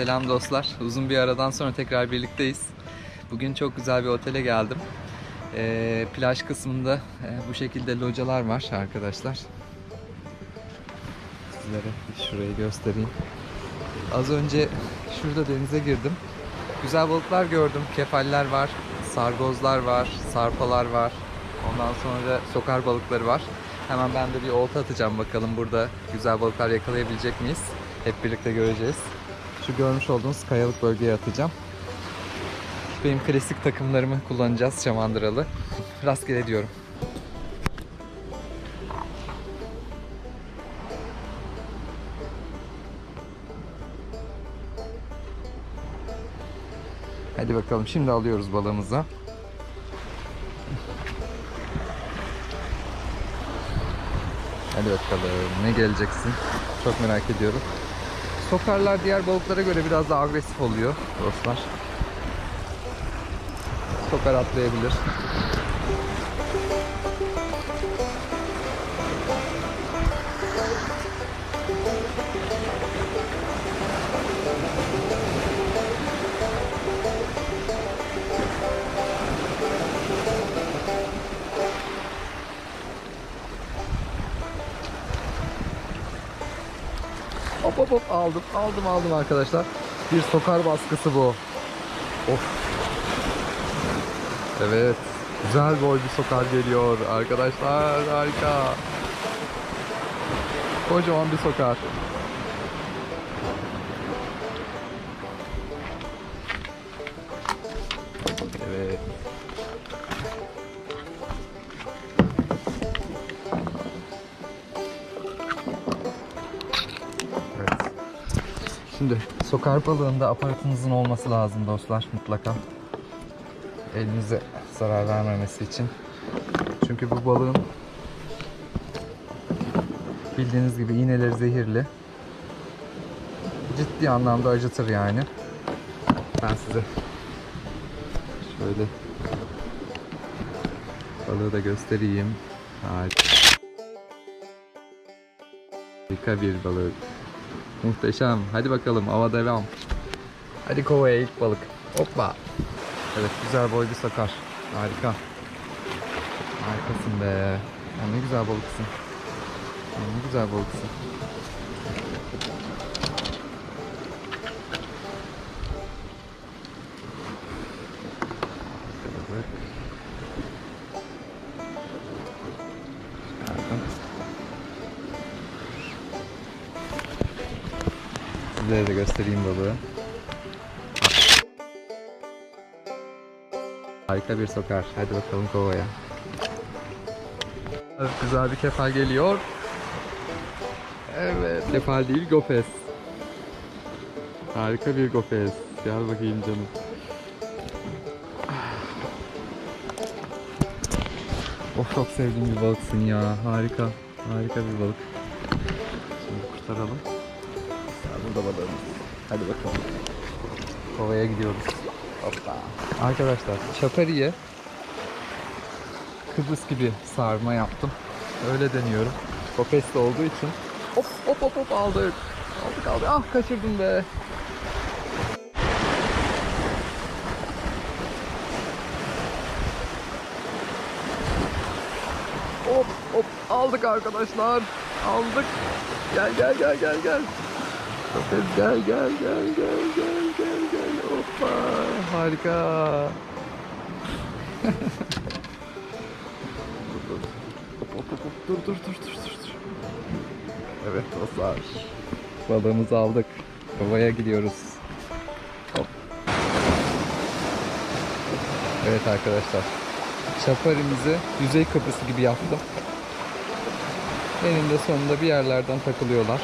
Selam dostlar. Uzun bir aradan sonra tekrar birlikteyiz. Bugün çok güzel bir otele geldim. Ee, plaj kısmında e, bu şekilde localar var arkadaşlar. Sizlere şurayı göstereyim. Az önce şurada denize girdim. Güzel balıklar gördüm. Kefaller var, sargozlar var, sarpalar var. Ondan sonra sokar balıkları var. Hemen ben de bir olta atacağım bakalım burada güzel balıklar yakalayabilecek miyiz? Hep birlikte göreceğiz. Şu görmüş olduğunuz kayalık bölgeye atacağım. Benim klasik takımlarımı kullanacağız şamandıralı. Rastgele diyorum. Hadi bakalım şimdi alıyoruz balığımızı. Hadi bakalım ne geleceksin? Çok merak ediyorum. Sokarlar diğer balıklara göre biraz daha agresif oluyor dostlar. Sokar atlayabilir. Hop hop hop aldım aldım aldım arkadaşlar. Bir sokar baskısı bu. Of. Evet. Güzel boy bir sokar geliyor arkadaşlar. Harika. Kocaman bir sokar. Evet. Şimdi sokar balığında aparatınızın olması lazım dostlar mutlaka. Elinize zarar vermemesi için. Çünkü bu balığın bildiğiniz gibi iğneleri zehirli. Ciddi anlamda acıtır yani. Ben size şöyle balığı da göstereyim. Harika. Bir balık. Muhteşem. Hadi bakalım ava devam. Hadi kovaya ilk balık. Hoppa. Evet güzel boy sakar. Harika. Harikasın be. Ya ne güzel balıksın. Ya ne güzel balıksın. Balık. Harika. Sizlere de göstereyim balığı. Harika bir sokar. Hadi bakalım kovaya. Evet, güzel bir kefal geliyor. Evet. Kefal değil gofes. Harika bir gofes. Gel bakayım canım. Of çok sevdiğim bir balıksın ya. Harika. Harika bir balık. Şimdi kurtaralım. Burada balığımız. Hadi bakalım. Kovaya gidiyoruz. Hoppa. Arkadaşlar çapariye Kıbrıs gibi sarma yaptım. Öyle deniyorum. Kopesli olduğu için. Hop hop hop hop aldık. Aldık aldık. Ah kaçırdım be. Hop hop aldık arkadaşlar. Aldık. Gel gel gel gel gel. Kopes gel gel gel gel gel gel gel. Hoppa harika. Dur dur dur dur dur. dur. Evet dostlar. Balığımızı aldık. Kovaya gidiyoruz. Hop. Evet arkadaşlar. Şaparimizi Yüzey Kıbrısı gibi yaptım. Eninde sonunda bir yerlerden takılıyorlar.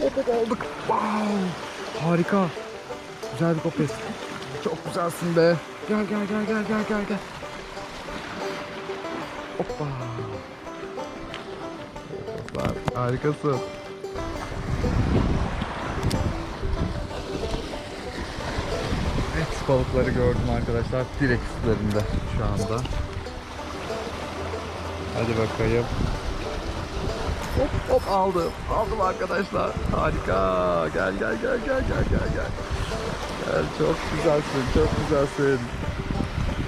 Hop aldık. Wow. Harika. Güzel bir kopes. Çok güzelsin be. Gel gel gel gel gel gel gel. Hoppa. Dostlar, Harikasın. balıkları gördüm arkadaşlar. Direkt üstlerinde şu anda. Hadi bakayım. Hop hop aldım. Aldım arkadaşlar. Harika. Gel gel gel gel gel gel gel. Gel çok güzelsin. Çok güzelsin.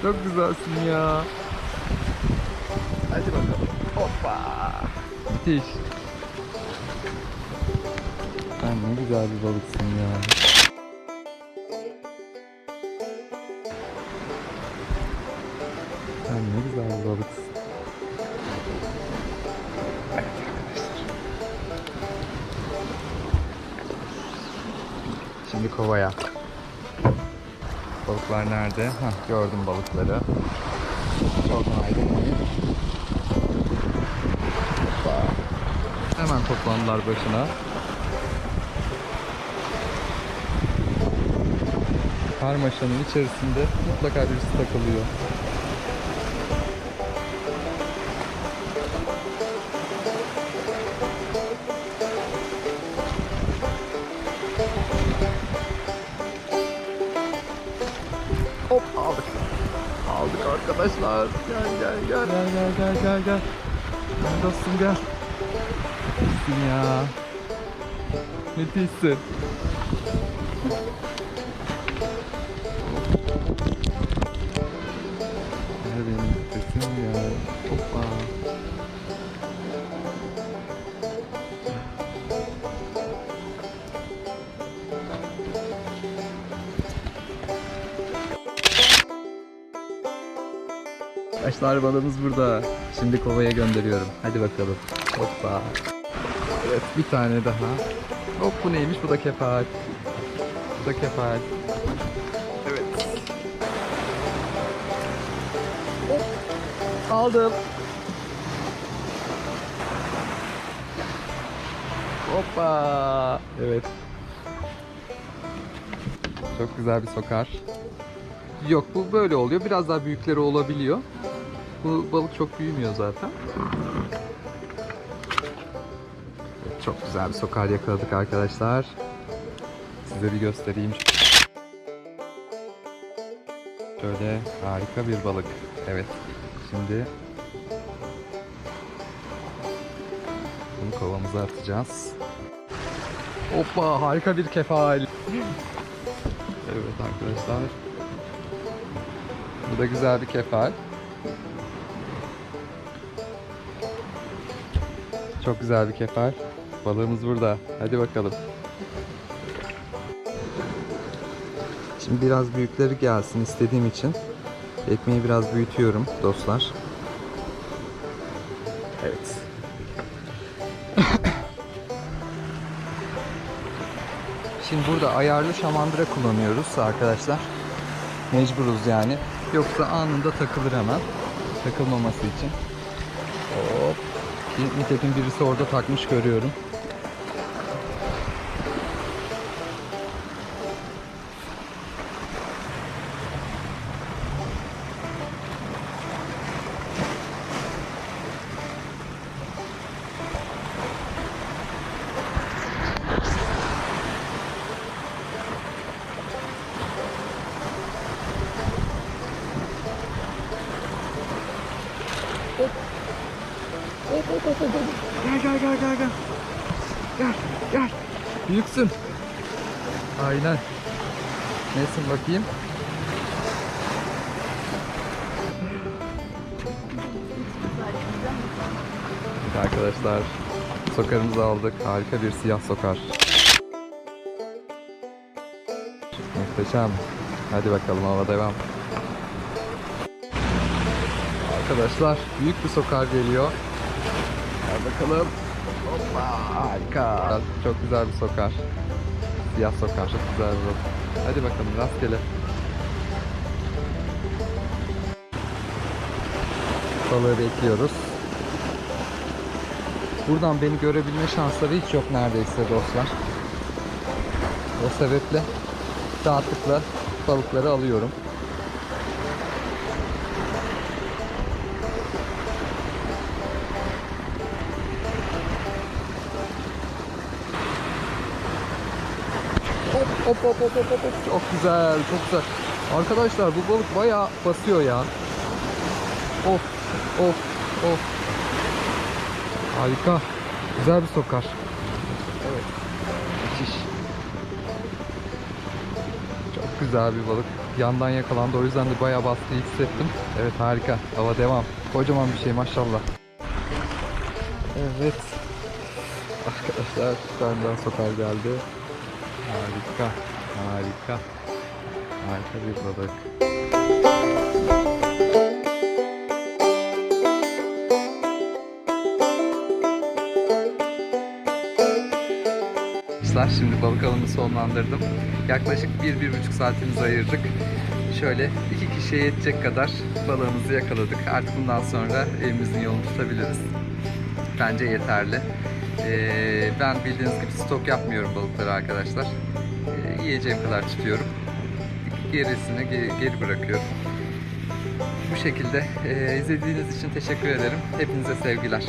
Çok güzelsin ya. Hadi bakalım. Hoppa. Müthiş. Sen ne güzel bir balıksın ya. Sen ne güzel bir balıksın. Şimdi kovaya. Balıklar nerede? Hah, gördüm balıkları. Çok. Hoppa. Hemen toplandılar başına. Karmaşanın içerisinde mutlaka birisi takılıyor. Arkadaşlar. Gel gel gel. Gel gel gel gel gel. Gel dostum gel. Müthişsin ya. Müthişsin. Arkadaşlar balığımız burada. Şimdi kovaya gönderiyorum. Hadi bakalım. Hoppa. Evet bir tane daha. Hop bu neymiş? Bu da kefal. Bu da kefal. Evet. Hop. Aldım. Hoppa. Evet. Çok güzel bir sokar. Yok bu böyle oluyor. Biraz daha büyükleri olabiliyor. Bu balık çok büyümüyor zaten. Çok güzel bir sokar yakaladık arkadaşlar. Size bir göstereyim. Şöyle harika bir balık. Evet. Şimdi bunu kovamıza atacağız. Hoppa harika bir kefal. Evet arkadaşlar. Bu da güzel bir kefal. Çok güzel bir kefal. Balığımız burada. Hadi bakalım. Şimdi biraz büyükleri gelsin istediğim için ekmeği biraz büyütüyorum dostlar. Evet. Şimdi burada ayarlı şamandıra kullanıyoruz arkadaşlar. Mecburuz yani. Yoksa anında takılır hemen. Takılmaması için. Hop. Nitekim birisi orada takmış görüyorum. Gel gel gel gel gel. Gel gel. Büyüksün. Aynen. Nesin bakayım? Arkadaşlar sokarımızı aldık. Harika bir siyah sokar. Muhteşem. Hadi bakalım hava devam. Arkadaşlar büyük bir sokar geliyor. Gel bakalım. Hoppa harika. Çok güzel bir sokar. Siyah sokar çok güzel bir balık. Hadi bakalım rastgele. Balığı bekliyoruz. Buradan beni görebilme şansları hiç yok neredeyse dostlar. O sebeple rahatlıkla balıkları alıyorum. Hop hop hop hop hop. Çok güzel, çok güzel. Arkadaşlar bu balık bayağı basıyor ya. Of of of. Harika. Güzel bir sokar. Evet. Müthiş. Çok güzel bir balık. Yandan yakalandı. O yüzden de bayağı baskıyı hissettim. Evet harika. Hava devam. Kocaman bir şey maşallah. Evet. Arkadaşlar benden sokar geldi. Harika. Harika. Harika bir balık. Arkadaşlar şimdi balık avını sonlandırdım. Yaklaşık 1-1,5 saatimizi ayırdık. Şöyle iki kişiye yetecek kadar balığımızı yakaladık. Artık bundan sonra evimizin yolunu tutabiliriz. Bence yeterli. Ee, ben bildiğiniz gibi stok yapmıyorum balıkları arkadaşlar. Ee, yiyeceğim kadar tutuyorum. Gerisini ge- geri bırakıyorum. Bu şekilde. Ee, izlediğiniz için teşekkür ederim. Hepinize sevgiler.